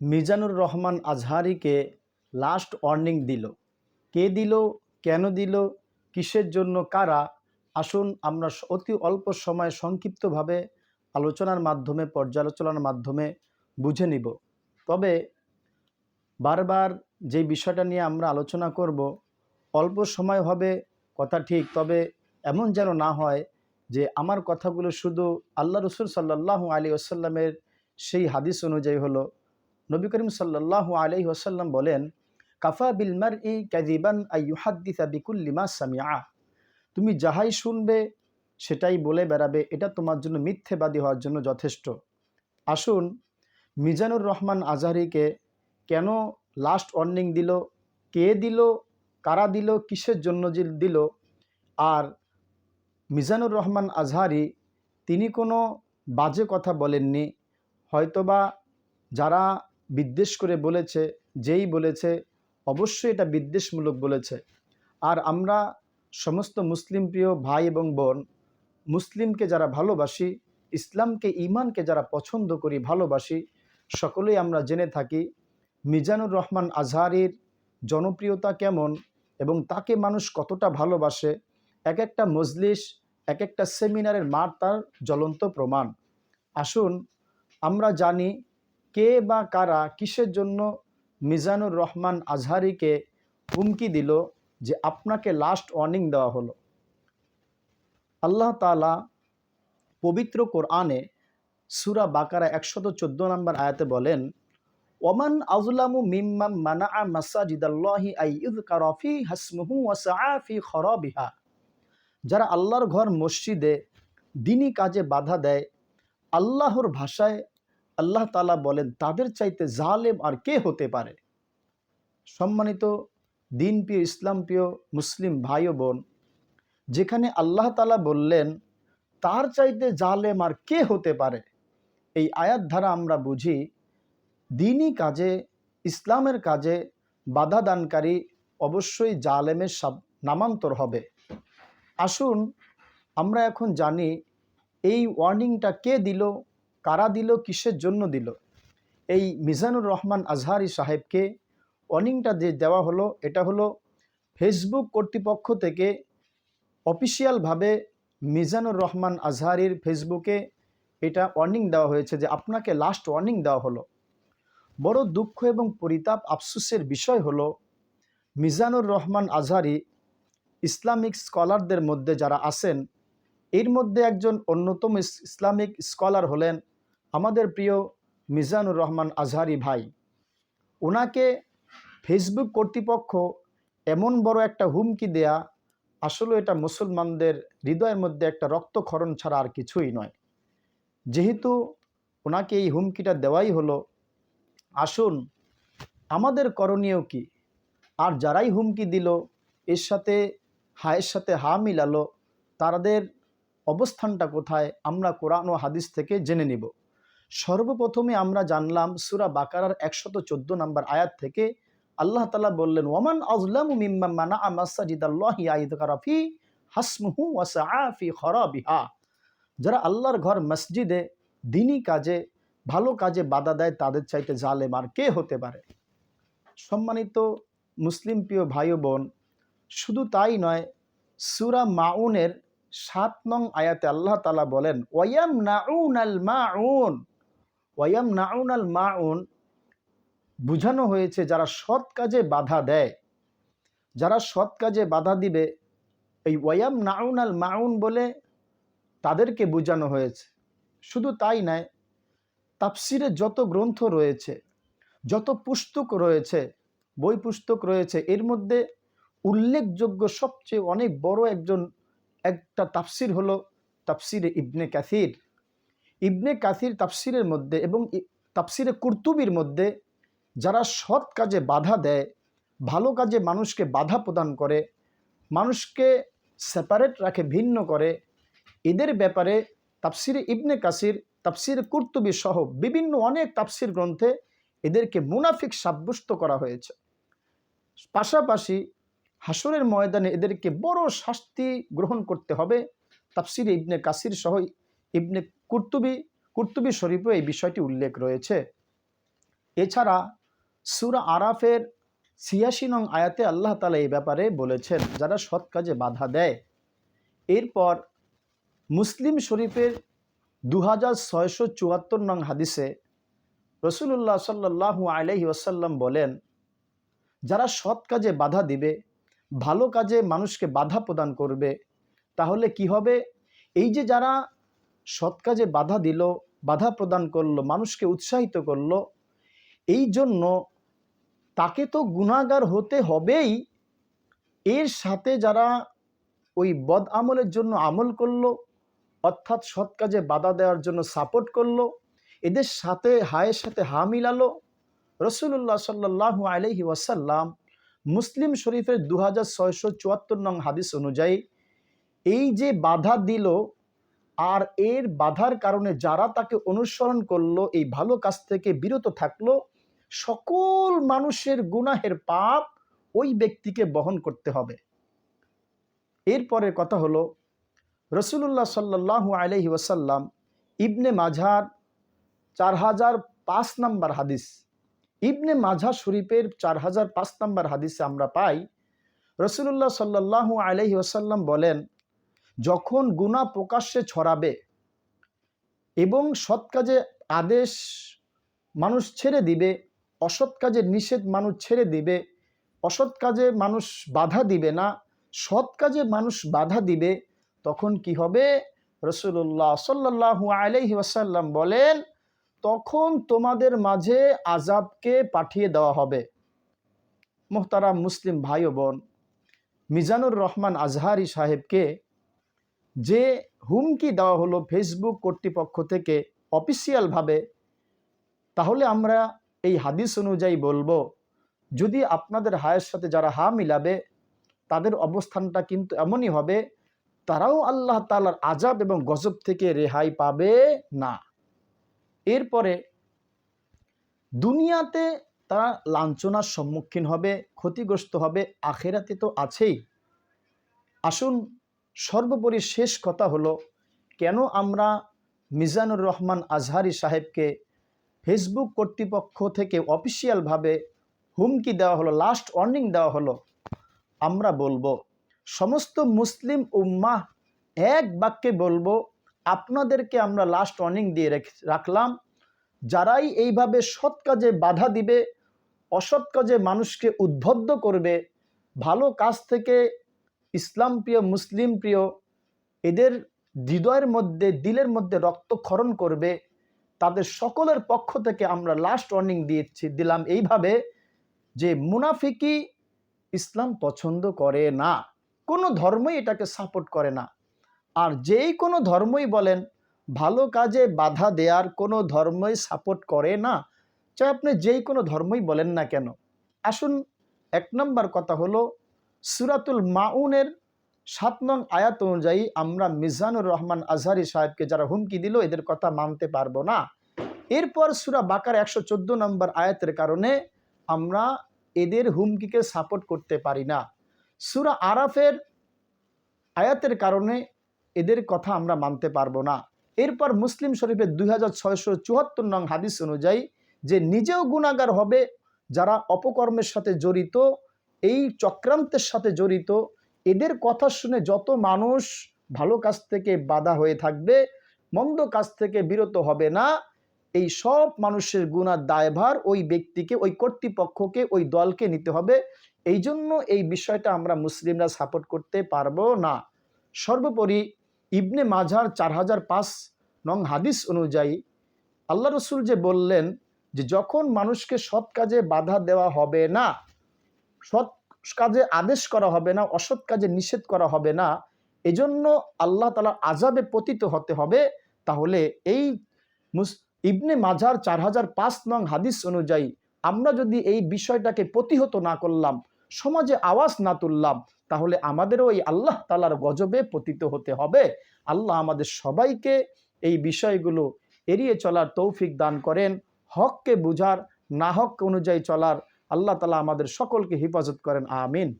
মিজানুর রহমান আজহারিকে last warning দিল। কে দিল? কেন দিল? কিসের জন্য কারা? আসুন আমরা অতি অল্প সময় সংক্ষিপ্তভাবে আলোচনার মাধ্যমে, পর্যালোচনার মাধ্যমে বুঝে নিব। তবে বারবার যে বিষয়টা নিয়ে আমরা আলোচনা করব, অল্প সময় হবে কথা ঠিক, তবে এমন যেন না হয় যে আমার কথাগুলো শুধু আল্লাহ রসুল সাল্লাহ আলী আসাল্লামের সেই হাদিস অনুযায়ী হলো। নবী করিম সাল্লাহ আলি ওসাল্লাম বলেন, কাফা বিলমার ই ক্যাদিবান আইহাদ্দিসা বিকুল্লিমা সামিয়া তুমি যাহাই শুনবে, সেটাই বলে বেড়াবে। এটা তোমার জন্য মিথ্যেবাদী হওয়ার জন্য যথেষ্ট। আসুন, মিজানুর রহমান আজহারিকে কেন লাস্ট ওয়ার্নিং দিল? কে দিল? কারা দিল? কিসের জন্য যে দিল? আর মিজানুর রহমান আজহারি, তিনি কোনো বাজে কথা বলেননি। হয়তোবা যারা বিদ্বেষ করে বলেছে, যেই বলেছে, অবশ্যই এটা বিদ্বেষমূলক বলেছে। আর আমরা সমস্ত মুসলিম প্রিয় ভাই এবং বোন, মুসলিমকে যারা ভালোবাসি, ইসলামকে ইমানকে যারা পছন্দ করি, ভালোবাসি, সকলেই আমরা জেনে থাকি মিজানুর রহমান আজহারির জনপ্রিয়তা কেমন এবং তাকে মানুষ কতটা ভালোবাসে, এক একটা মজলিস, এক একটা সেমিনারের মার তার জ্বলন্ত প্রমাণ। আসুন, আমরা জানি কে বা কারা কিসের জন্য মিজানুর রহমান আজহারিকে হুমকি দিল যে আপনাকে লাস্ট ওয়ার্নিং দেওয়া হলো? আল্লাহ তালা পবিত্র কোরআনে সুরা বাকারা একশত চোদ্দ নম্বর আয়াতে বলেন, ওমান আজলামু মিম্মাম মানা মাসাজিদাল্লাহি আইয়ুদ কারফি হাসমুহু ওয়াসাফি খরবিহা। যারা আল্লাহর ঘর মসজিদে দিনী কাজে বাধা দেয়, আল্লাহর ভাষায় আল্লাহ তালা বলেন, তাদের চাইতে জালেম আর কে হতে পারে? সম্মানিত দিন প্রিয়, ইসলাম প্রিয় মুসলিম ভাই বোন, যেখানে আল্লাহ তালা বললেন, তার চাইতে জালেম আর কে হতে পারে? এই আয়াত ধারা আমরা বুঝি, দিনই কাজে, ইসলামের কাজে বাধা দানকারী অবশ্যই জালেমের নামান্তর হবে। আসুন, আমরা এখন জানি, এই ওয়ার্নিংটা কে দিল? কারা দিল, কিসের জন্য দিল? এই মিজানুর রহমান আজহারি সাহেবকে ওয়ার্নিংটা যে দেওয়া হলো, এটা হলো ফেসবুক কর্তৃপক্ষ থেকে অফিসিয়ালভাবে মিজানুর রহমান আজহারির ফেসবুকে এটা ওয়ার্নিং দেওয়া হয়েছে যে আপনাকে লাস্ট ওয়ার্নিং দেওয়া হলো। বড় দুঃখ এবং পরিতাপ, আফসোসের বিষয় হলো মিজানুর রহমান আজহারি ইসলামিক স্কলারদের মধ্যে যারা আছেন, এর মধ্যে একজন অন্যতম ইসলামিক স্কলার হলেন আমাদের প্রিয় মিজানুর রহমান আজহারি ভাই ওনাকে ফেসবুক কর্তৃপক্ষ এমন বড় একটা হুমকি দেয়া আসলে এটা মুসলমানদের হৃদয়ের মধ্যে একটা রক্তক্ষরণ ছাড়া আর কিছুই নয়। যেহেতু ওনাকে এই হুমকিটা দেওয়াই হলো, আসুন আমাদের করণীয় কি? আর যারাই হুমকি দিল, এর সাথে হায়ের সাথে হা মিলালো, তাদের অবস্থানটা কোথায়? আমরা কোরআন ও হাদিস থেকে জেনে নিব। সর্বপ্রথমে আমরা জানলাম সুরা বাকারার একশত চোদ্দ নম্বর আয়াত থেকে আল্লাহ তালা বললেন ওমান আজলামু হাসমুহু যারা আল্লাহর ঘর মসজিদে দিনী কাজে, ভালো কাজে বাধা দেয়, তাদের চাইতে জালেম আর কে হতে পারে? সম্মানিত মুসলিম প্রিয় ভাই বোন, শুধু তাই নয়, সুরা মাউনের সাত নং আয়াতে আল্লাহ তালা বলেন ওয়াম মাউন। ওয়াম নাউন আল মাউন, বুঝানো হয়েছে যারা সৎ কাজে বাধা দেয়। যারা সৎ কাজে বাধা দিবে, এই ওয়াম নাউন আল মাউন বলে তাদেরকে বোঝানো হয়েছে। শুধু তাই নয়, তাফসিরে যত গ্রন্থ রয়েছে, যত পুস্তক রয়েছে, বই পুস্তক রয়েছে, এর মধ্যে উল্লেখযোগ্য সবচেয়ে অনেক বড় একজন, একটা তাফসির হলো তাফসিরে ইবনে কাসির। ইবনে কাসির তাফসিরের মধ্যে এবং তাফসিরে কুর্তুবির মধ্যে যারা সৎ কাজে বাধা দেয়, ভালো কাজে মানুষকে বাধা প্রদান করে, মানুষকে সেপারেট রাখে, ভিন্ন করে, এদের ব্যাপারে তাফসিরে ইবনে কাসির, তাফসির কুর্তুবি সহ বিভিন্ন অনেক তাফসির গ্রন্থে এদেরকে মুনাফিক সাব্যস্ত করা হয়েছে। পাশাপাশি হাসরের ময়দানে এদেরকে বড় শাস্তি গ্রহণ করতে হবে তাফসির ইবনে কাসির সহ ইবনে কুর্তুবি কুর্তুবি শরীফও এই বিষয়টি উল্লেখ রয়েছে। এছাড়া সুরা আরাফের ছিয়াশি নং আয়াতে আল্লাহ তালা এই ব্যাপারে বলেছেন, যারা সৎ কাজে বাধা দেয়। এরপর মুসলিম শরীফের দু হাজার ছয়শো চুয়াত্তর নং হাদিসে রসুল্লাহ সাল্লাহ আলহি ওয়াসাল্লাম বলেন, যারা সৎ কাজে বাধা দিবে, ভালো কাজে মানুষকে বাধা প্রদান করবে, তাহলে কি হবে? এই যে যারা সৎ কাজে বাধা দিল, বাধা প্রদান করল, মানুষকে উৎসাহিত করল, এই জন্য তাকে তো গুণাগার হতে হবেই। এর সাথে যারা ওই বদ আমলের জন্য আমল করল, অর্থাৎ সৎ কাজে বাধা দেওয়ার জন্য সাপোর্ট করল, এদের সাথে, হায়ের সাথে হা মিলালো। রসুল্লাহ সাল্লাহ আলহি ওয়াসাল্লাম মুসলিম শরীফের দু হাজার ছয়শো চুয়াত্তর নং হাদিস অনুযায়ী এই যে বাধা দিল আর এর বাধার কারণে যারা তাকে অনুসরণ করল, এই ভালো কাজ থেকে বিরত থাকল, সকল মানুষের গুনাহের পাপ ওই ব্যক্তিকে বহন করতে হবে। এরপরের কথা হলো রসুল্লাহ সাল্লাহ আলহি ওয়াসাল্লাম ইবনে মাঝার চার হাজার পাঁচ নাম্বার হাদিস, ইবনে মাঝা শরীফের চার হাজার পাঁচ নাম্বার হাদিসে আমরা পাই রসুল্লাহ সাল্লাহ আলহি ওসাল্লাম বলেন যখন গুণা প্রকাশ্যে ছড়াবে এবং সৎ কাজে আদেশ মানুষ ছেড়ে দিবে, অসৎ কাজে নিষেধ মানুষ ছেড়ে দিবে, অসৎ কাজে মানুষ বাধা দিবে না, সৎ কাজে মানুষ বাধা দিবে, তখন কি হবে? রসুল্লাহ সাল্লাহু আলহি ওয়াসাল্লাম বলেন, তখন তোমাদের মাঝে আজাবকে পাঠিয়ে দেওয়া হবে। মোহতারা মুসলিম ভাই বোন, মিজানুর রহমান আজহারি সাহেবকে যে হুমকি দেওয়া হলো ফেসবুক কর্তৃপক্ষ থেকে অফিসিয়ালভাবে তাহলে আমরা এই হাদিস অনুযায়ী বলব, যদি আপনাদের হায়ের সাথে যারা হা মিলাবে, তাদের অবস্থানটা কিন্তু এমনই হবে, তারাও আল্লাহ তালার আজাব এবং গজব থেকে রেহাই পাবে না। এরপরে, দুনিয়াতে তারা লাঞ্ছনার সম্মুখীন হবে, ক্ষতিগ্রস্ত হবে, আখেরাতে তো আছেই। আসুন সর্বোপরি শেষ কথা হলো, কেন আমরা মিজানুর রহমান আজহারি সাহেবকে ফেসবুক কর্তৃপক্ষ থেকে অফিসিয়ালভাবে হুমকি দেওয়া হলো লাস্ট ওয়ার্নিং দেওয়া হলো, আমরা বলব, সমস্ত মুসলিম উম্মাহ এক বাক্যে বলব, আপনাদেরকে আমরা লাস্ট ওয়ার্নিং দিয়ে রাখলাম, যারাই এইভাবে সৎ কাজে বাধা দিবে, অসৎ কাজে মানুষকে উদ্বুদ্ধ করবে, ভালো কাজ থেকে ইসলাম প্রিয় মুসলিম প্রিয় এদের হৃদয়ের মধ্যে, দিলের মধ্যে রক্তক্ষরণ করবে, তাদের সকলের পক্ষ থেকে আমরা লাস্ট ওয়ার্নিং দিয়েছি, দিলাম এইভাবে যে মুনাফিকি ইসলাম পছন্দ করে না। কোনো ধর্মই এটাকে সাপোর্ট করে না। আর যেই কোনো ধর্মই বলেন, ভালো কাজে বাধা দেওয়ার কোনো ধর্মই সাপোর্ট করে না। চাই আপনি যেই কোনো ধর্মই বলেন না কেন। আসুন, এক নম্বর কথা হলো সুরাতুল মাউনের সাত নং আয়াত অনুযায়ী আমরা মিজানুর রহমান আজহারি সাহেবকে যারা হুমকি দিল, এদের কথা মানতে পারব না। এরপর সুরা বাকার একশো চোদ্দ নম্বর আয়াতের কারণে আমরা এদের হুমকিকে সাপোর্ট করতে পারি না। সুরা আরাফের আয়াতের কারণে এদের কথা আমরা মানতে পারব না। এরপর মুসলিম শরীফের দুই হাজার ছয়শো চুয়াত্তর নং হাদিস অনুযায়ী যে নিজেও গুণাগার হবে, যারা অপকর্মের সাথে জড়িত এই চক্রান্তের সাথে জড়িত। এদের কথা শুনে যত মানুষ ভালো কাজ থেকে বাধা হয়ে থাকবে, মন্দ কাজ থেকে বিরত হবে না। এই সব মানুষের গুণার দায়ভার ওই ব্যক্তিকে, ওই কর্তৃপক্ষকে, ওই দলকে নিতে হবে। এই জন্য এই বিষয়টা আমরা মুসলিমরা সাপোর্ট করতে পারব না। সর্বোপরি ইবনে মাঝার চার হাজার পাঁচ নং হাদিস অনুযায়ী আল্লাহ রসুল যে বললেন যে, যখন মানুষকে সৎ কাজে বাধা দেওয়া হবে না সৎ কাজে আদেশ করা হবে না, অসৎ কাজে নিষেধ করা হবে না, এজন্য আল্লাহ তালা আজাবে পতিত হতে হবে। তাহলে এই ইবনে মাঝার চার হাজার পাঁচ নং হাদিস অনুযায়ী আমরা যদি এই বিষয়টাকে প্রতিহত না করলাম, সমাজে আওয়াজ না তুললাম, তাহলে আমাদেরও এই আল্লাহ তালার গজবে পতিত হতে হবে। আল্লাহ আমাদের সবাইকে এই বিষয়গুলো এড়িয়ে চলার তৌফিক দান করেন। হককে বুঝার, না হক অনুযায়ী চলার আল্লাহ তালা আমাদের সকলকে হেফাজত করেন আমিন।